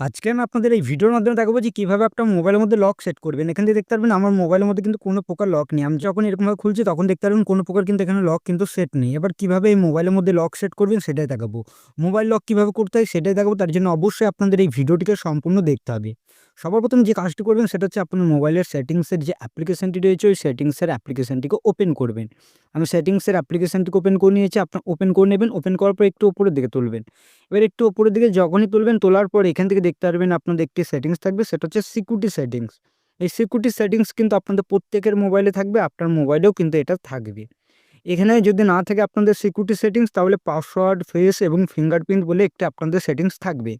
আজকে আমি আপনাদের এই ভিডিওর মাধ্যমে দেখাবো যে কীভাবে আপনার মোবাইলের মধ্যে লক সেট করবেন। এখান থেকে দেখতে পারবেন আমার মোবাইলের মধ্যে কিন্তু কোনো প্রকার লক নেই। আমি যখন এরকমভাবে খুলছি তখন দেখতে পারবেন কোনো প্রকার কিন্তু এখানে লক কিন্তু সেট নেই। এবার কীভাবে এই মোবাইলের মধ্যে লক সেট করবেন সেটাই দেখাবো। মোবাইল লক কীভাবে করতে হয় সেটাই দেখাবো। তার জন্য অবশ্যই আপনাদের এই ভিডিওটিকে সম্পূর্ণ দেখতে হবে। সবার যে কাজটি করবেন সেটা হচ্ছে আপনার মোবাইলের সেটিংসের যে অ্যাপ্লিকেশনটি রয়েছে, ওই সেটিংসের অ্যাপ্লিকেশনটিকে ওপেন করবেন। আমি সেটিংসের অ্যাপ্লিকেশানটিকে ওপেন করে নিয়েছি। আপনার ওপেন করে নেবেন। ওপেন করার পর একটু উপরের দিকে তুলবেন। এবার একটু উপরের দিকে যখনই তুলবেন, তোলার পর এখান থেকে দেখতে পারবেন আপনাদের একটি সেটিংস থাকবে, সেটা হচ্ছে সিকিউরিটি সেটিংস। এই সিকিউরিটি সেটিংস কিন্তু আপনাদের প্রত্যেকের মোবাইলে থাকবে। আপনার মোবাইলেও কিন্তু এটা থাকবে। এখানে যদি না থাকে আপনাদের সিকিউরিটি সেটিংস তাহলে পাসওয়ার্ড, ফেস এবং ফিঙ্গারপ্রিন্ট বলে একটি আপনাদের সেটিংস থাকবে।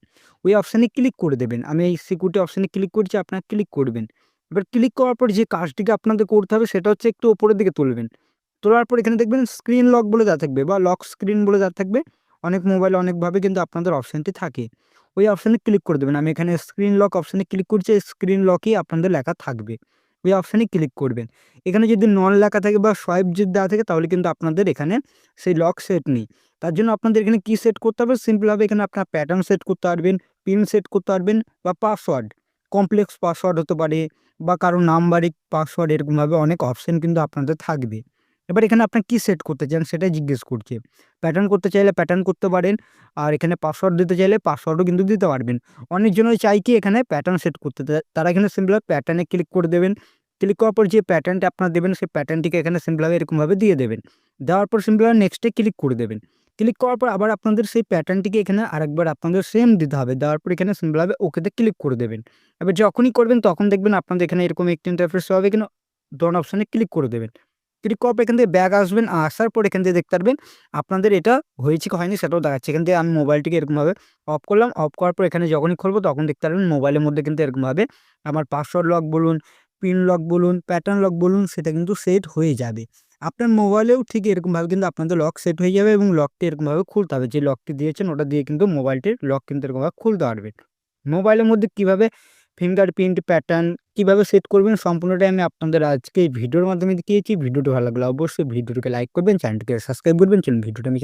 ওই অপশানে ক্লিক করে দেবেন। আমি এই সিকিউরিটি অপশানে ক্লিক করছি আপনারা ক্লিক করবেন। এবার ক্লিক করার পর যে কাজটিকে আপনাদের করতে হবে সেটা হচ্ছে একটু ওপরের দিকে তুলবেন। তোলার পর এখানে দেখবেন স্ক্রিন লক বলে দেওয়া থাকবে বা লক স্ক্রিন বলে দেওয়া থাকবে। অনেক মোবাইলে অনেকভাবে কিন্তু আপনাদের অপশানটি থাকে। ওই অপশানে ক্লিক করে দেবেন। আমি এখানে স্ক্রিন লক অপশানে ক্লিক করছি স্ক্রিন লকই আপনাদের লেখা থাকবে। ওই অপশানে ক্লিক করবেন। এখানে যদি নন লেখা থাকে বা সোয়াইপ যদি দেওয়া থাকে তাহলে কিন্তু আপনাদের এখানে সেই লক সেট নেই। তার জন্য আপনাদের এখানে কি সেট করতে হবে সিম্পলভাবে এখানে আপনার প্যাটার্ন সেট করতে পারবেন, পিন সেট করতে পারবেন বা পাসওয়ার্ড। কমপ্লেক্স পাসওয়ার্ড হতে পারে বা কারও নাম্বারিক পাসওয়ার্ড এরকমভাবে অনেক অপশান কিন্তু আপনাদের থাকবে। এবার এখানে আপনার কি সেট করতে চান সেটাই জিজ্ঞেস করছে। প্যাটার্ন করতে চাইলে প্যাটার্ন করতে পারেন। আর এখানে পাসওয়ার্ড দিতে চাইলে পাসওয়ার্ডও কিন্তু দিতে পারবেন। অনেকজনই চাই কি এখানে প্যাটার্ন সেট করতে তারা এখানে সিম্পলভাবে প্যাটার্নে ক্লিক করে দেবেন। ক্লিক করার পর যে প্যাটার্নটা আপনারা দেবেন, সেই প্যাটার্নটিকে এখানে সিম্পলভাবে এরকমভাবে দিয়ে দেবেন। দেওয়ার পর সিম্পলভাবে নেক্সটে ক্লিক করে দেবেন। ক্লিক করার পর আবার আপনাদের সেই প্যাটার্নটিকে এখানে আরেকবার আপনাদের সেম দিতে হবে। দেওয়ার পর এখানে সিম্পলভাবে ওকেতে ক্লিক করে দেবেন। এবার যখনই করবেন তখন দেখবেন আপনাদের এখানে এরকম একটি ইন্টারফেস হবে এখানে ডন অপশানে ক্লিক করে দেবেন। ক্লিক করার এখান থেকে ব্যাগ আসবেন। আসার পর এখান থেকে দেখতে পারবেন আপনাদের এটা হয়েছে কি হয়নি সেটাও দেখাচ্ছে। এখান থেকে আমি মোবাইলটিকে এরকমভাবে অফ করলাম। অফ করার পর এখানে যখনই খুলবো তখন দেখতে পারবেন মোবাইলের মধ্যে কিন্তু এরকমভাবে আমার পাসওয়ার্ড লক বলুন, পিন লক বলুন, প্যাটার্ন লক বলুন সেটা কিন্তু সেট হয়ে যাবে। আপনার মোবাইলেও ঠিক এরকমভাবে কিন্তু আপনাদের লক সেট হয়ে যাবে এবং লকটি এরকমভাবে খুলতে হবে। যে লকটি দিয়েছেন ওটা দিয়ে কিন্তু মোবাইলটির লক কিন্তু এরকমভাবে খুলতে পারবেন। মোবাইলের মধ্যে কীভাবে ফিঙ্গারপ্রিন্ট, প্যাটার্ন কীভাবে সেট করবেন সম্পূর্ণটাই আমি আপনাদের আজকে এই ভিডিওর মাধ্যমে দেখিয়েছি। ভিডিওটি ভালো লাগলে অবশ্যই ভিডিওটিকে লাইক করবেন, চ্যানেলটিকে সাবস্ক্রাইব করবেন। চলুন ভিডিওটা আমি